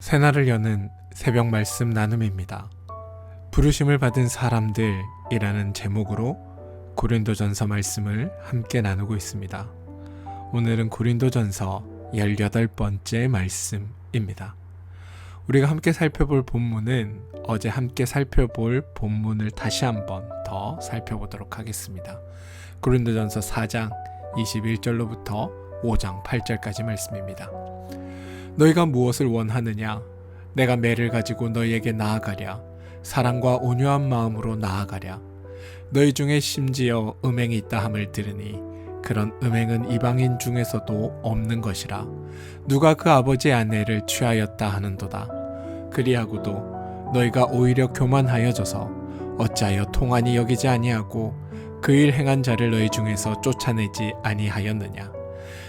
새날을 여는 새벽 말씀 나눔입니다. 부르심을 받은 사람들이라는 제목으로 고린도전서 말씀을 함께 나누고 있습니다. 오늘은 고린도전서 18번째 말씀입니다. 우리가 함께 살펴볼 본문은 어제 함께 살펴볼 본문을 다시 한번 더 살펴보도록 하겠습니다. 고린도전서 4장 21절로부터 5장 8절까지 말씀입니다. 너희가 무엇을 원하느냐? 내가 매를 가지고 너희에게 나아가랴. 사랑과 온유한 마음으로 나아가랴. 너희 중에 심지어 음행이 있다 함을 들으니 그런 음행은 이방인 중에서도 없는 것이라. 누가 그 아버지의 아내를 취하였다 하는도다. 그리하고도 너희가 오히려 교만하여져서 어찌하여 통한이 여기지 아니하고 그 일 행한 자를 너희 중에서 쫓아내지 아니하였느냐.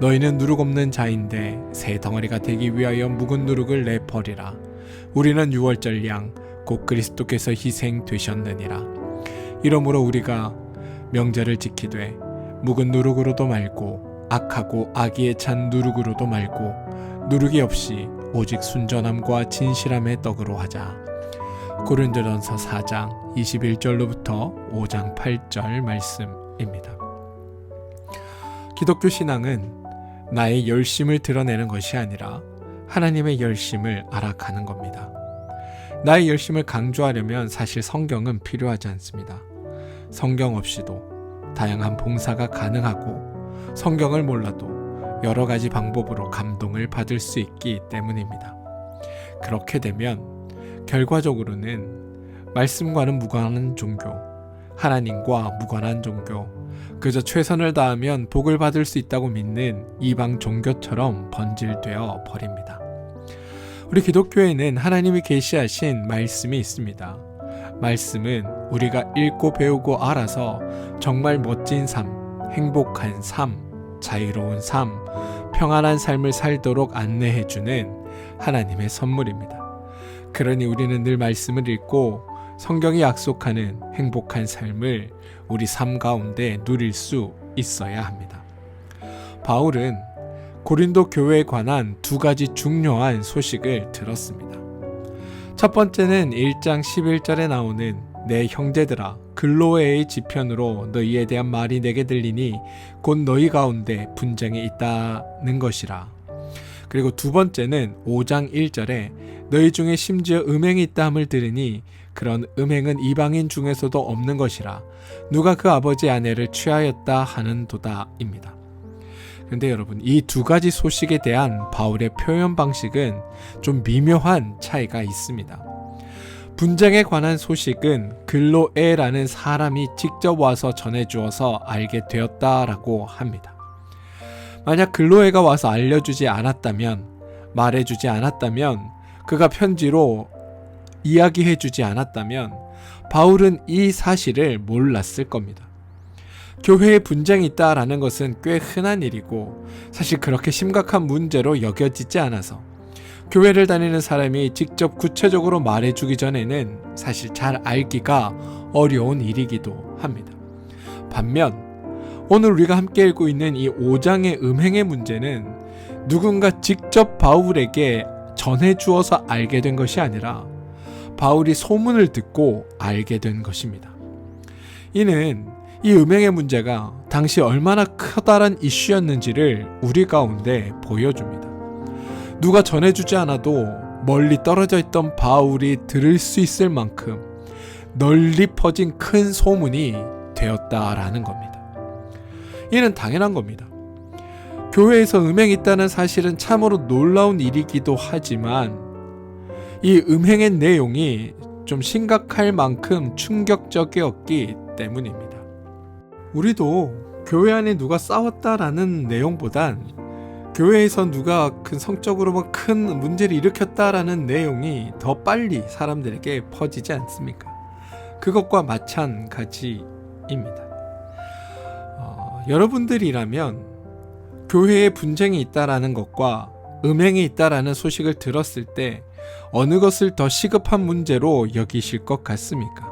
너희는 누룩 없는 자인데 새 덩어리가 되기 위하여 묵은 누룩을 내버리라. 우리는 유월절 양 곧 그리스도께서 희생되셨느니라. 이러므로 우리가 명절을 지키되 묵은 누룩으로도 말고 악하고 악의에 찬 누룩으로도 말고 누룩이 없이 오직 순전함과 진실함의 떡으로 하자. 고린도전서 4장 21절로부터 5장 8절 말씀입니다. 기독교 신앙은 나의 열심을 드러내는 것이 아니라 하나님의 열심을 알아가는 겁니다. 나의 열심을 강조하려면 사실 성경은 필요하지 않습니다. 성경 없이도 다양한 봉사가 가능하고 성경을 몰라도 여러 가지 방법으로 감동을 받을 수 있기 때문입니다. 그렇게 되면 결과적으로는 말씀과는 무관한 종교, 하나님과 무관한 종교, 그저 최선을 다하면 복을 받을 수 있다고 믿는 이방 종교처럼 번질되어 버립니다. 우리 기독교에는 하나님이 계시하신 말씀이 있습니다. 말씀은 우리가 읽고 배우고 알아서 정말 멋진 삶, 행복한 삶, 자유로운 삶, 평안한 삶을 살도록 안내해주는 하나님의 선물입니다. 그러니 우리는 늘 말씀을 읽고 성경이 약속하는 행복한 삶을 우리 삶 가운데 누릴 수 있어야 합니다. 바울은 고린도 교회에 관한 두 가지 중요한 소식을 들었습니다. 첫 번째는 1장 11절에 나오는 내 형제들아 글로에의 지편으로 너희에 대한 말이 내게 들리니 곧 너희 가운데 분쟁이 있다는 것이라. 그리고 두 번째는 5장 1절에 너희 중에 심지어 음행이 있다 함을 들으니 그런 음행은 이방인 중에서도 없는 것이라 누가 그 아버지 아내를 취하였다 하는도다입니다. 그런데 여러분 이 두 가지 소식에 대한 바울의 표현 방식은 좀 미묘한 차이가 있습니다. 분쟁에 관한 소식은 글로에라는 사람이 직접 와서 전해주어서 알게 되었다라고 합니다. 만약 글로에가 와서 알려주지 않았다면, 말해주지 않았다면, 그가 편지로 이야기해 주지 않았다면, 바울은 이 사실을 몰랐을 겁니다. 교회에 분쟁이 있다라는 것은 꽤 흔한 일이고, 사실 그렇게 심각한 문제로 여겨지지 않아서, 교회를 다니는 사람이 직접 구체적으로 말해주기 전에는 사실 잘 알기가 어려운 일이기도 합니다. 반면, 오늘 우리가 함께 읽고 있는 이 5장의 음행의 문제는 누군가 직접 바울에게 전해 주어서 알게 된 것이 아니라 바울이 소문을 듣고 알게 된 것입니다. 이는 이 음행의 문제가 당시 얼마나 커다란 이슈였는지를 우리 가운데 보여줍니다. 누가 전해주지 않아도 멀리 떨어져 있던 바울이 들을 수 있을 만큼 널리 퍼진 큰 소문이 되었다라는 겁니다. 이는 당연한 겁니다. 교회에서 음행이 있다는 사실은 참으로 놀라운 일이기도 하지만 이 음행의 내용이 좀 심각할 만큼 충격적이었기 때문입니다. 우리도 교회 안에 누가 싸웠다라는 내용보단 교회에서 누가 큰 성적으로 뭐큰 문제를 일으켰다라는 내용이 더 빨리 사람들에게 퍼지지 않습니까? 그것과 마찬가지입니다. 어, 여러분들이라면 교회에 분쟁이 있다라는 것과 음행이 있다라는 소식을 들었을 때 어느 것을 더 시급한 문제로 여기실 것 같습니까?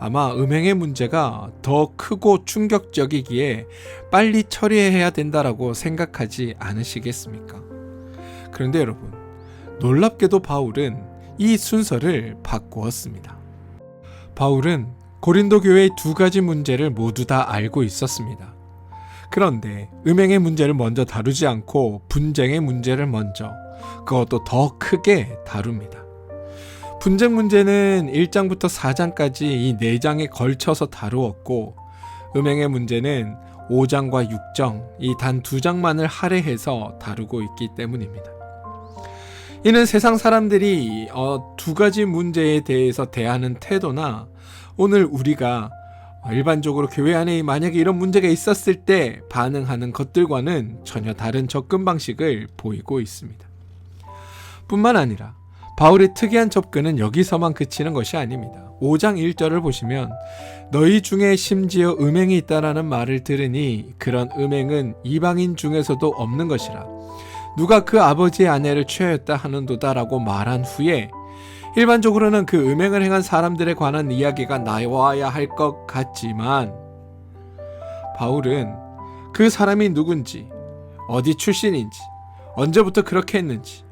아마 음행의 문제가 더 크고 충격적이기에 빨리 처리해야 된다라고 생각하지 않으시겠습니까? 그런데 여러분, 놀랍게도 바울은 이 순서를 바꾸었습니다. 바울은 고린도 교회의 두 가지 문제를 모두 다 알고 있었습니다. 그런데 음행의 문제를 먼저 다루지 않고 분쟁의 문제를 먼저 그것도 더 크게 다룹니다. 분쟁 문제는 1장부터 4장까지 이 4장에 걸쳐서 다루었고 음행의 문제는 5장과 6장 이 단 두 장만을 할애해서 다루고 있기 때문입니다. 이는 세상 사람들이 어, 두 가지 문제에 대해서 대하는 태도나 오늘 우리가 일반적으로 교회 안에 만약에 이런 문제가 있었을 때 반응하는 것들과는 전혀 다른 접근 방식을 보이고 있습니다. 뿐만 아니라 바울의 특이한 접근은 여기서만 그치는 것이 아닙니다. 5장 1절을 보시면 너희 중에 심지어 음행이 있다라는 말을 들으니 그런 음행은 이방인 중에서도 없는 것이라 누가 그 아버지의 아내를 취하였다 하는도다라고 말한 후에 일반적으로는 그 음행을 행한 사람들에 관한 이야기가 나와야 할 것 같지만 바울은 그 사람이 누군지 어디 출신인지 언제부터 그렇게 했는지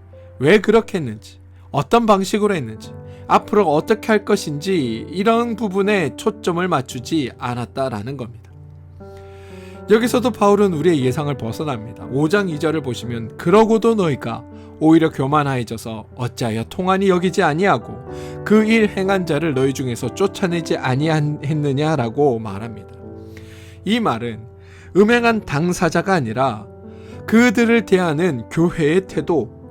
왜 그렇게 했는지 어떤 방식으로 했는지 앞으로 어떻게 할 것인지 이런 부분에 초점을 맞추지 않았다라는 겁니다. 여기서도 바울은 우리의 예상을 벗어납니다. 5장 2절을 보시면 그러고도 너희가 오히려 교만하여져서 어찌하여 통한이 여기지 아니하고 그 일 행한 자를 너희 중에서 쫓아내지 아니했느냐라고 말합니다. 이 말은 음행한 당사자가 아니라 그들을 대하는 교회의 태도,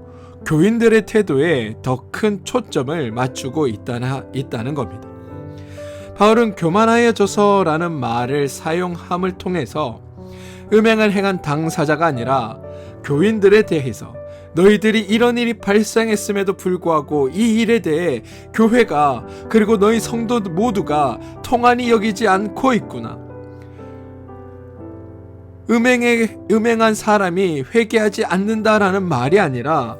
교인들의 태도에 더 큰 초점을 맞추고 있다나, 있다는 겁니다. 바울은 교만하여져서라는 말을 사용함을 통해서 음행을 행한 당사자가 아니라 교인들에 대해서 너희들이 이런 일이 발생했음에도 불구하고 이 일에 대해 교회가 그리고 너희 성도 모두가 통한이 여기지 않고 있구나. 음행에 음행한 사람이 회개하지 않는다라는 말이 아니라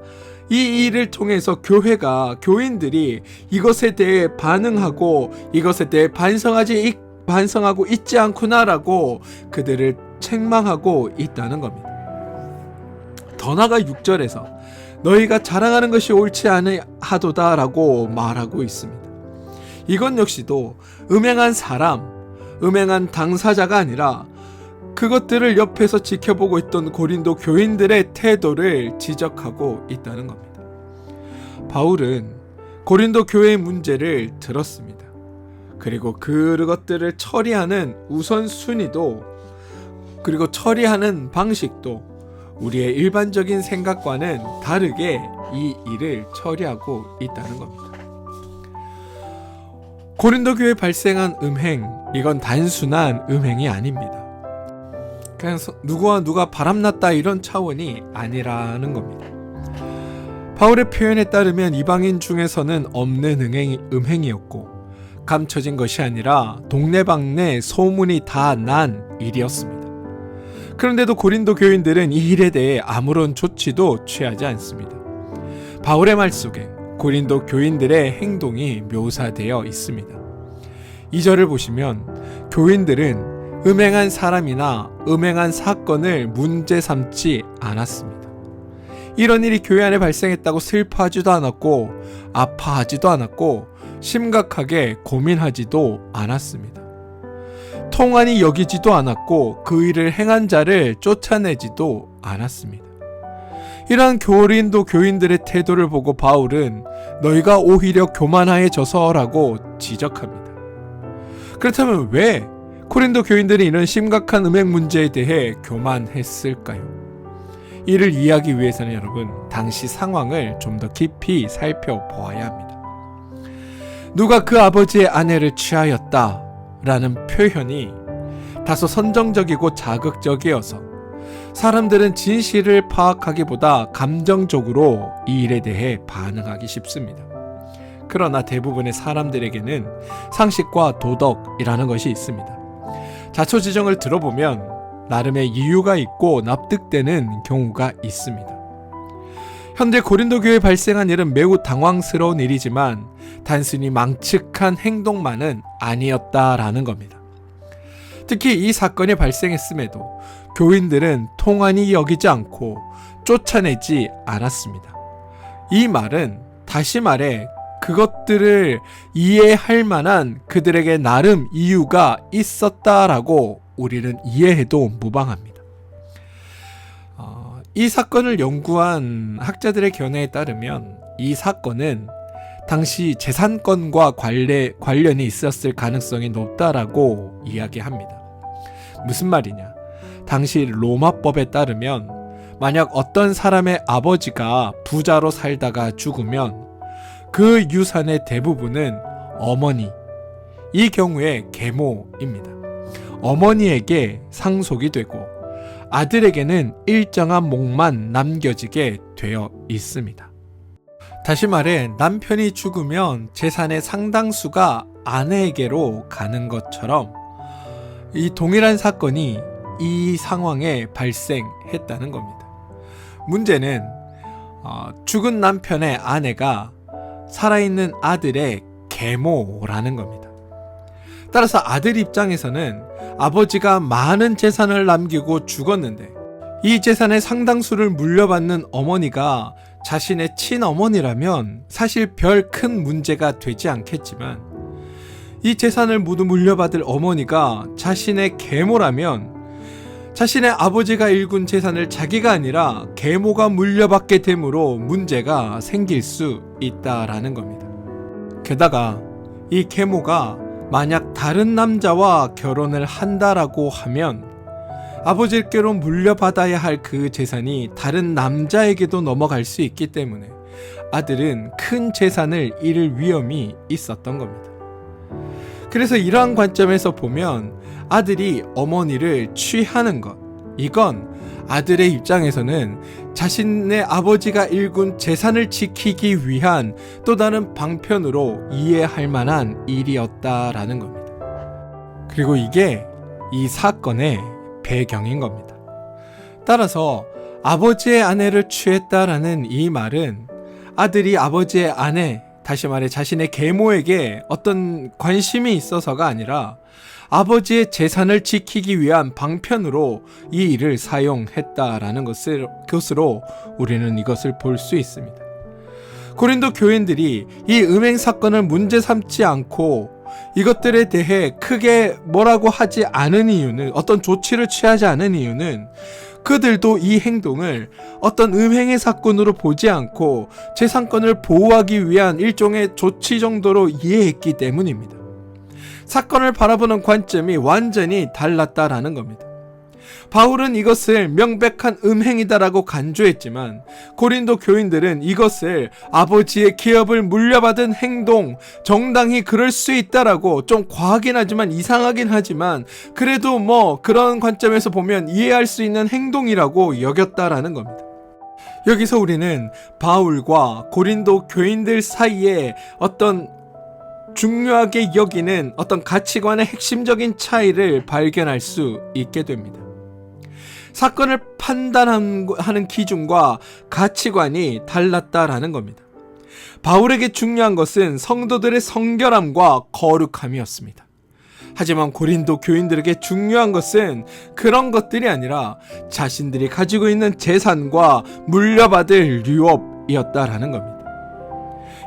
이 일을 통해서 교회가 교인들이 이것에 대해 반응하고 이것에 대해 반성하지 반성하고 있지 않구나라고 그들을 책망하고 있다는 겁니다. 더 나가 6절에서 너희가 자랑하는 것이 옳지 않하도다라고 말하고 있습니다. 이건 역시도 음행한 사람, 음행한 당사자가 아니라 그것들을 옆에서 지켜보고 있던 고린도 교인들의 태도를 지적하고 있다는 겁니다. 바울은 고린도 교회의 문제를 들었습니다. 그리고 그것들을 처리하는 우선순위도 그리고 처리하는 방식도 우리의 일반적인 생각과는 다르게 이 일을 처리하고 있다는 겁니다. 고린도 교회에 발생한 음행, 이건 단순한 음행이 아닙니다. 그냥 누구와 누가 바람났다 이런 차원이 아니라는 겁니다. 바울의 표현에 따르면 이방인 중에서는 없는 음행이, 음행이었고 감춰진 것이 아니라 동네방네 소문이 다 난 일이었습니다. 그런데도 고린도 교인들은 이 일에 대해 아무런 조치도 취하지 않습니다. 바울의 말 속에 고린도 교인들의 행동이 묘사되어 있습니다. 2절을 보시면 교인들은 음행한 사람이나 음행한 사건을 문제 삼지 않았습니다. 이런 일이 교회 안에 발생했다고 슬퍼하지도 않았고 아파하지도 않았고 심각하게 고민하지도 않았습니다. 통한이 여기지도 않았고 그 일을 행한 자를 쫓아내지도 않았습니다. 이러한 교린도 교인들의 태도를 보고 바울은 너희가 오히려 교만하여져서라고 지적합니다. 그렇다면 왜 코린도 교인들이 이런 심각한 음행 문제에 대해 교만했을까요? 이를 이해하기 위해서는 여러분 당시 상황을 좀 더 깊이 살펴보아야 합니다. 누가 그 아버지의 아내를 취하였다 라는 표현이 다소 선정적이고 자극적이어서 사람들은 진실을 파악하기보다 감정적으로 이 일에 대해 반응하기 쉽습니다. 그러나 대부분의 사람들에게는 상식과 도덕이라는 것이 있습니다. 자초지정을 들어보면 나름의 이유가 있고 납득되는 경우가 있습니다. 현대 고린도 교회에 발생한 일은 매우 당황스러운 일이지만 단순히 망측한 행동만은 아니었다라는 겁니다. 특히 이 사건이 발생했음에도 교인들은 통안이 여기지 않고 쫓아내지 않았습니다. 이 말은 다시 말해 그것들을 이해할 만한 그들에게 나름 이유가 있었다라고 우리는 이해해도 무방합니다. 어, 이 사건을 연구한 학자들의 견해에 따르면 이 사건은 당시 재산권과 관례, 관련이 있었을 가능성이 높다라고 이야기합니다. 무슨 말이냐? 당시 로마법에 따르면 만약 어떤 사람의 아버지가 부자로 살다가 죽으면 그 유산의 대부분은 어머니, 이 경우에 계모입니다. 어머니에게 상속이 되고 아들에게는 일정한 몫만 남겨지게 되어 있습니다. 다시 말해 남편이 죽으면 재산의 상당수가 아내에게로 가는 것처럼 이 동일한 사건이 이 상황에 발생했다는 겁니다. 문제는 어, 죽은 남편의 아내가 살아있는 아들의 계모라는 겁니다. 따라서 아들 입장에서는 아버지가 많은 재산을 남기고 죽었는데 이 재산의 상당수를 물려받는 어머니가 자신의 친어머니라면 사실 별 큰 문제가 되지 않겠지만 이 재산을 모두 물려받을 어머니가 자신의 계모라면 자신의 아버지가 일군 재산을 자기가 아니라 계모가 물려받게 되므로 문제가 생길 수 있다라는 겁니다. 게다가 이 계모가 만약 다른 남자와 결혼을 한다라고 하면 아버지께로 물려받아야 할 그 재산이 다른 남자에게도 넘어갈 수 있기 때문에 아들은 큰 재산을 잃을 위험이 있었던 겁니다. 그래서 이러한 관점에서 보면 아들이 어머니를 취하는 것, 이건 아들의 입장에서는 자신의 아버지가 일군 재산을 지키기 위한 또 다른 방편으로 이해할 만한 일이었다라는 겁니다. 그리고 이게 이 사건의 배경인 겁니다. 따라서 아버지의 아내를 취했다라는 이 말은 아들이 아버지의 아내, 다시 말해 자신의 계모에게 어떤 관심이 있어서가 아니라 아버지의 재산을 지키기 위한 방편으로 이 일을 사용했다라는 것을, 것으로 우리는 이것을 볼 수 있습니다. 고린도 교인들이 이 음행 사건을 문제 삼지 않고 이것들에 대해 크게 뭐라고 하지 않은 이유는 어떤 조치를 취하지 않은 이유는 그들도 이 행동을 어떤 음행의 사건으로 보지 않고 재산권을 보호하기 위한 일종의 조치 정도로 이해했기 때문입니다. 사건을 바라보는 관점이 완전히 달랐다라는 겁니다. 바울은 이것을 명백한 음행이다라고 간주했지만 고린도 교인들은 이것을 아버지의 기업을 물려받은 행동, 정당히 그럴 수 있다라고 좀 과하긴 하지만 이상하긴 하지만 그래도 뭐 그런 관점에서 보면 이해할 수 있는 행동이라고 여겼다라는 겁니다. 여기서 우리는 바울과 고린도 교인들 사이에 어떤 중요하게 여기는 어떤 가치관의 핵심적인 차이를 발견할 수 있게 됩니다. 사건을 판단하는 기준과 가치관이 달랐다라는 겁니다. 바울에게 중요한 것은 성도들의 성결함과 거룩함이었습니다. 하지만 고린도 교인들에게 중요한 것은 그런 것들이 아니라 자신들이 가지고 있는 재산과 물려받을 유업이었다라는 겁니다.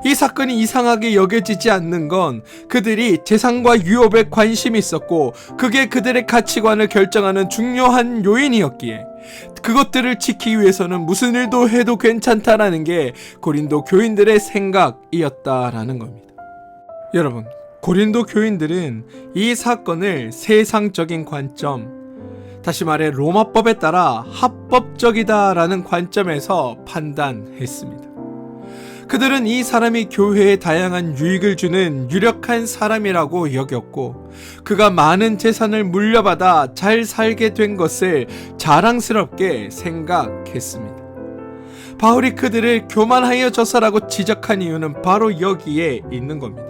이 사건이 이상하게 여겨지지 않는 건 그들이 재산과 유업에 관심이 있었고 그게 그들의 가치관을 결정하는 중요한 요인이었기에 그것들을 지키기 위해서는 무슨 일도 해도 괜찮다라는 게 고린도 교인들의 생각이었다라는 겁니다. 여러분, 고린도 교인들은 이 사건을 세상적인 관점, 다시 말해 로마법에 따라 합법적이다라는 관점에서 판단했습니다. 그들은 이 사람이 교회에 다양한 유익을 주는 유력한 사람이라고 여겼고, 그가 많은 재산을 물려받아 잘 살게 된 것을 자랑스럽게 생각했습니다. 바울이 그들을 교만하여 저서라고 지적한 이유는 바로 여기에 있는 겁니다.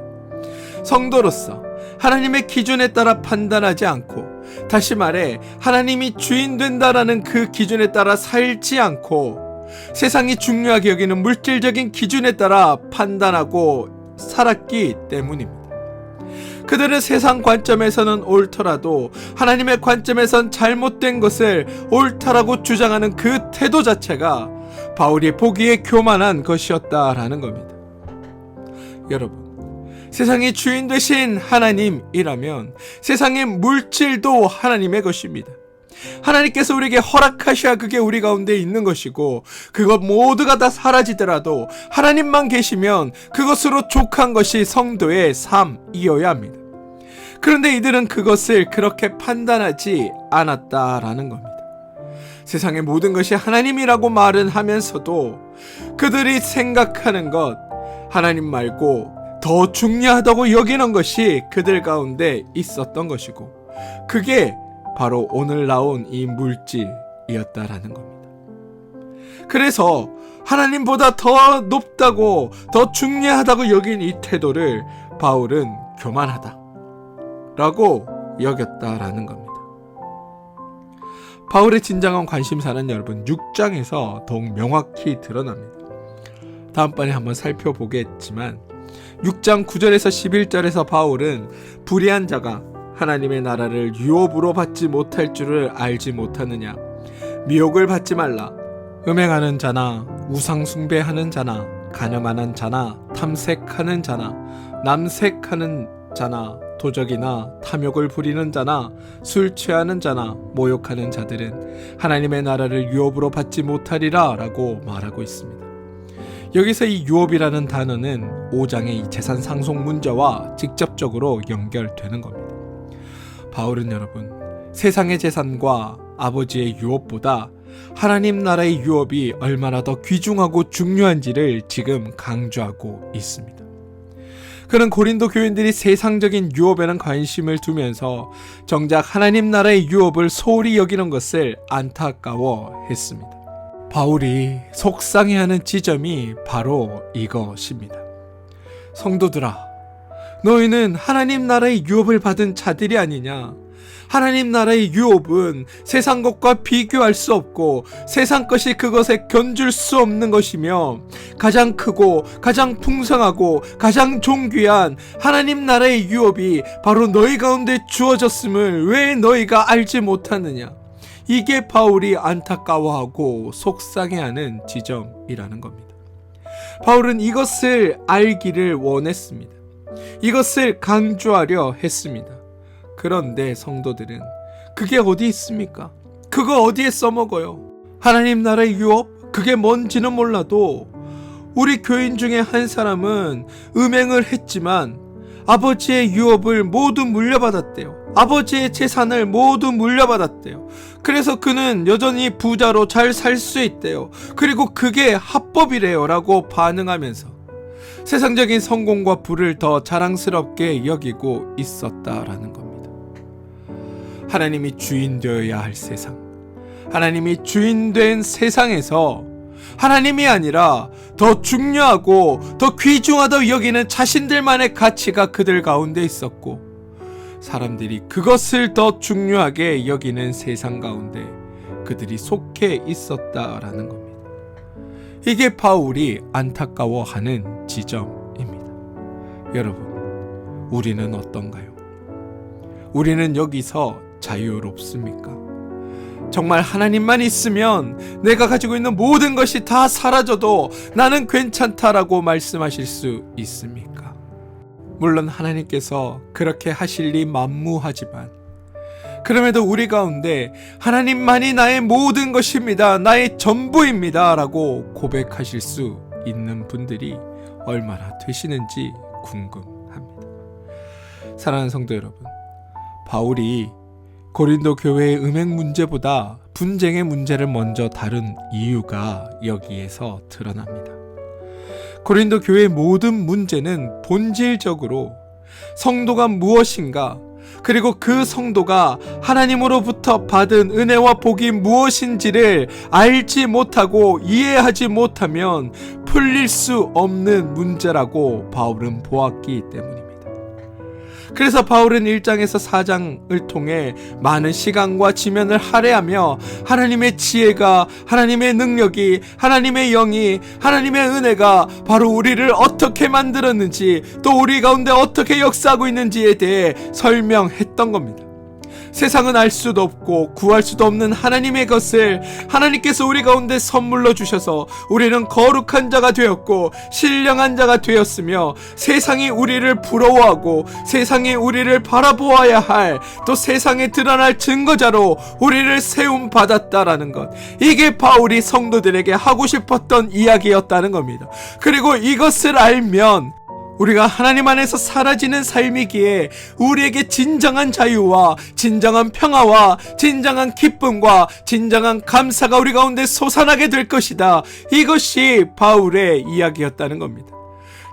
성도로서 하나님의 기준에 따라 판단하지 않고, 다시 말해, 하나님이 주인 된다라는 그 기준에 따라 살지 않고, 세상이 중요하게 여기는 물질적인 기준에 따라 판단하고 살았기 때문입니다. 그들은 세상 관점에서는 옳더라도 하나님의 관점에선 잘못된 것을 옳다라고 주장하는 그 태도 자체가 바울이 보기에 교만한 것이었다라는 겁니다. 여러분, 세상의 주인 되신 하나님이라면 세상의 물질도 하나님의 것입니다. 하나님께서 우리에게 허락하셔야 그게 우리 가운데 있는 것이고 그것 모두가 다 사라지더라도 하나님만 계시면 그것으로 족한 것이 성도의 삶이어야 합니다. 그런데 이들은 그것을 그렇게 판단하지 않았다라는 겁니다. 세상의 모든 것이 하나님이라고 말은 하면서도 그들이 생각하는 것 하나님 말고 더 중요하다고 여기는 것이 그들 가운데 있었던 것이고 그게 바로 오늘 나온 이 물질이었다라는 겁니다. 그래서 하나님보다 더 높다고 더 중요하다고 여긴 이 태도를 바울은 교만하다 라고 여겼다라는 겁니다. 바울의 진정한 관심사는 여러분 6장에서 더욱 명확히 드러납니다. 다음번에 한번 살펴보겠지만 6장 9절에서 11절에서 바울은 불의한 자가 하나님의 나라를 유업으로 받지 못할 줄을 알지 못하느냐 미혹을 받지 말라 음행하는 자나 우상 숭배하는 자나 가늠하는 자나 탐색하는 자나 남색하는 자나 도적이나 탐욕을 부리는 자나 술 취하는 자나 모욕하는 자들은 하나님의 나라를 유업으로 받지 못하리라 라고 말하고 있습니다. 여기서 이 유업이라는 단어는 5장의 이 재산 상속 문제와 직접적으로 연결되는 겁니다. 바울은 여러분 세상의 재산과 아버지의 유업보다 하나님 나라의 유업이 얼마나 더 귀중하고 중요한지를 지금 강조하고 있습니다. 그는 고린도 교인들이 세상적인 유업에는 관심을 두면서 정작 하나님 나라의 유업을 소홀히 여기는 것을 안타까워 했습니다. 바울이 속상해하는 지점이 바로 이것입니다. 성도들아, 너희는 하나님 나라의 유업을 받은 자들이 아니냐? 하나님 나라의 유업은 세상 것과 비교할 수 없고 세상 것이 그것에 견줄 수 없는 것이며 가장 크고 가장 풍성하고 가장 존귀한 하나님 나라의 유업이 바로 너희 가운데 주어졌음을 왜 너희가 알지 못하느냐? 이게 바울이 안타까워하고 속상해하는 지점이라는 겁니다. 바울은 이것을 알기를 원했습니다. 이것을 강조하려 했습니다. 그런데 성도들은 그게 어디 있습니까? 그거 어디에 써먹어요? 하나님 나라의 유업? 그게 뭔지는 몰라도 우리 교인 중에 한 사람은 음행을 했지만 아버지의 유업을 모두 물려받았대요. 아버지의 재산을 모두 물려받았대요. 그래서 그는 여전히 부자로 잘 살 수 있대요. 그리고 그게 합법이래요. 라고 반응하면서 세상적인 성공과 부를 더 자랑스럽게 여기고 있었다라는 겁니다. 하나님이 주인 되어야 할 세상. 하나님이 주인 된 세상에서 하나님이 아니라 더 중요하고 더 귀중하다고 여기는 자신들만의 가치가 그들 가운데 있었고 사람들이 그것을 더 중요하게 여기는 세상 가운데 그들이 속해 있었다라는 겁니다. 이게 바울이 안타까워하는 지점입니다. 여러분, 우리는 어떤가요? 우리는 여기서 자유롭습니까? 정말 하나님만 있으면 내가 가지고 있는 모든 것이 다 사라져도 나는 괜찮다라고 말씀하실 수 있습니까? 물론 하나님께서 그렇게 하실 리 만무하지만 그럼에도 우리 가운데 하나님만이 나의 모든 것입니다. 나의 전부입니다. 라고 고백하실 수 있는 분들이 얼마나 되시는지 궁금합니다. 사랑하는 성도 여러분, 바울이 고린도 교회의 음행 문제보다 분쟁의 문제를 먼저 다룬 이유가 여기에서 드러납니다. 고린도 교회의 모든 문제는 본질적으로 성도가 무엇인가 그리고 그 성도가 하나님으로부터 받은 은혜와 복이 무엇인지를 알지 못하고 이해하지 못하면 풀릴 수 없는 문제라고 바울은 보았기 때문입니다. 그래서 바울은 1장에서 4장을 통해 많은 시간과 지면을 할애하며 하나님의 지혜가, 하나님의 능력이, 하나님의 영이, 하나님의 은혜가 바로 우리를 어떻게 만들었는지 또 우리 가운데 어떻게 역사하고 있는지에 대해 설명했던 겁니다. 세상은 알 수도 없고 구할 수도 없는 하나님의 것을 하나님께서 우리 가운데 선물로 주셔서 우리는 거룩한 자가 되었고 신령한 자가 되었으며 세상이 우리를 부러워하고 세상이 우리를 바라보아야 할 또 세상에 드러날 증거자로 우리를 세움 받았다라는 것. 이게 바울이 성도들에게 하고 싶었던 이야기였다는 겁니다. 그리고 이것을 알면 우리가 하나님 안에서 사라지는 삶이기에 우리에게 진정한 자유와 진정한 평화와 진정한 기쁨과 진정한 감사가 우리 가운데 솟아나게 될 것이다. 이것이 바울의 이야기였다는 겁니다.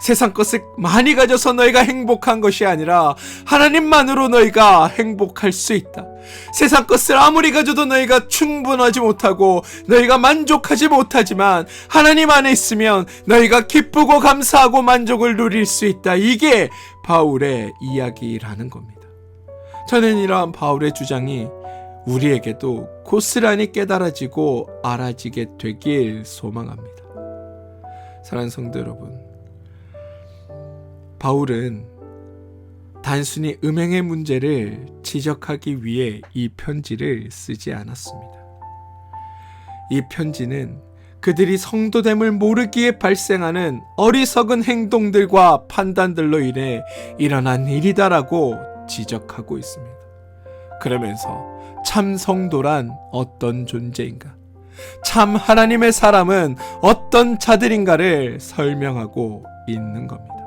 세상 것을 많이 가져서 너희가 행복한 것이 아니라 하나님만으로 너희가 행복할 수 있다. 세상 것을 아무리 가져도 너희가 충분하지 못하고 너희가 만족하지 못하지만 하나님 안에 있으면 너희가 기쁘고 감사하고 만족을 누릴 수 있다. 이게 바울의 이야기라는 겁니다. 저는 이러한 바울의 주장이 우리에게도 고스란히 깨달아지고 알아지게 되길 소망합니다. 사랑하는 성도 여러분, 바울은 단순히 음행의 문제를 지적하기 위해 이 편지를 쓰지 않았습니다. 이 편지는 그들이 성도됨을 모르기에 발생하는 어리석은 행동들과 판단들로 인해 일어난 일이다라고 지적하고 있습니다. 그러면서 참 성도란 어떤 존재인가? 참 하나님의 사람은 어떤 자들인가를 설명하고 있는 겁니다.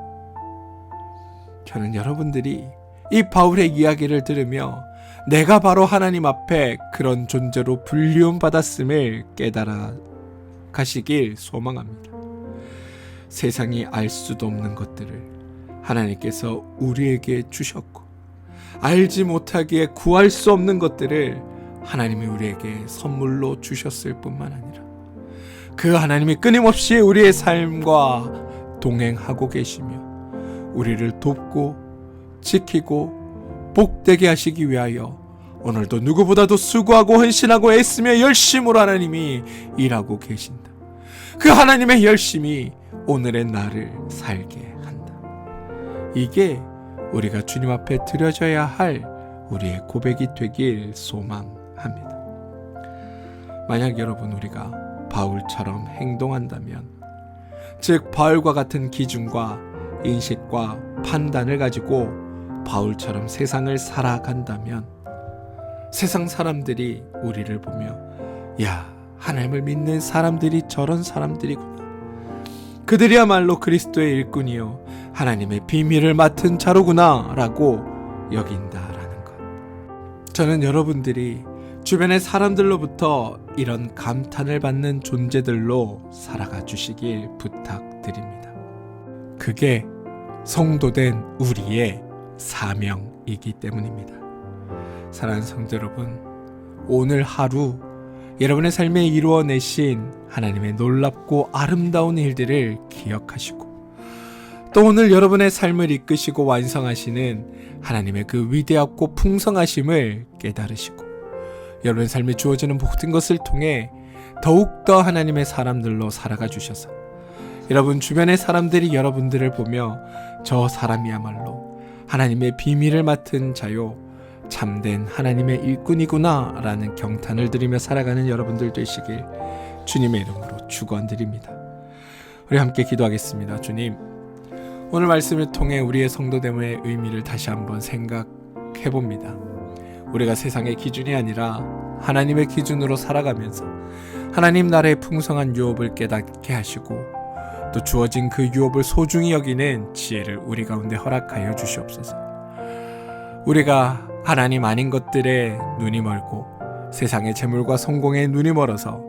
저는 여러분들이 이 바울의 이야기를 들으며 내가 바로 하나님 앞에 그런 존재로 불리움 받았음을 깨달아 가시길 소망합니다. 세상이 알 수도 없는 것들을 하나님께서 우리에게 주셨고 알지 못하기에 구할 수 없는 것들을 하나님이 우리에게 선물로 주셨을 뿐만 아니라 그 하나님이 끊임없이 우리의 삶과 동행하고 계시며 우리를 돕고 지키고 복되게 하시기 위하여 오늘도 누구보다도 수고하고 헌신하고 애쓰며 열심으로 하나님이 일하고 계신다. 그 하나님의 열심이 오늘의 나를 살게 한다. 이게 우리가 주님 앞에 드려져야 할 우리의 고백이 되길 소망합니다. 만약 여러분 우리가 바울처럼 행동한다면, 즉 바울과 같은 기준과 인식과 판단을 가지고 바울처럼 세상을 살아간다면 세상 사람들이 우리를 보며 야 하나님을 믿는 사람들이 저런 사람들이구나. 그들이야말로 그리스도의 일꾼이요. 하나님의 비밀을 맡은 자로구나. 라고 여긴다라는 것. 저는 여러분들이 주변의 사람들로부터 이런 감탄을 받는 존재들로 살아가 주시길 부탁드립니다. 그게 성도된 우리의 사명이기 때문입니다. 사랑하는 성도 여러분, 오늘 하루 여러분의 삶에 이루어내신 하나님의 놀랍고 아름다운 일들을 기억하시고 또 오늘 여러분의 삶을 이끄시고 완성하시는 하나님의 그 위대하고 풍성하심을 깨달으시고 여러분의 삶에 주어지는 모든 것을 통해 더욱더 하나님의 사람들로 살아가 주셔서 여러분 주변의 사람들이 여러분들을 보며 저 사람이야말로 하나님의 비밀을 맡은 자요 참된 하나님의 일꾼이구나 라는 경탄을 드리며 살아가는 여러분들 되시길 주님의 이름으로 축원드립니다. 우리 함께 기도하겠습니다. 주님 오늘 말씀을 통해 우리의 성도됨의 의미를 다시 한번 생각해 봅니다. 우리가 세상의 기준이 아니라 하나님의 기준으로 살아가면서 하나님 나라의 풍성한 유업을 깨닫게 하시고 또 주어진 그 유업을 소중히 여기는 지혜를 우리 가운데 허락하여 주시옵소서. 우리가 하나님 아닌 것들에 눈이 멀고 세상의 재물과 성공에 눈이 멀어서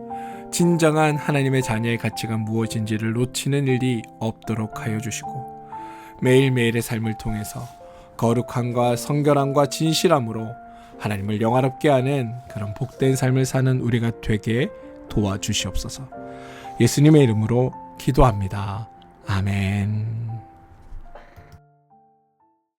진정한 하나님의 자녀의 가치가 무엇인지를 놓치는 일이 없도록 하여 주시고 매일매일의 삶을 통해서 거룩함과 성결함과 진실함으로 하나님을 영화롭게 하는 그런 복된 삶을 사는 우리가 되게 도와주시옵소서. 예수님의 이름으로 기도합니다. 아멘.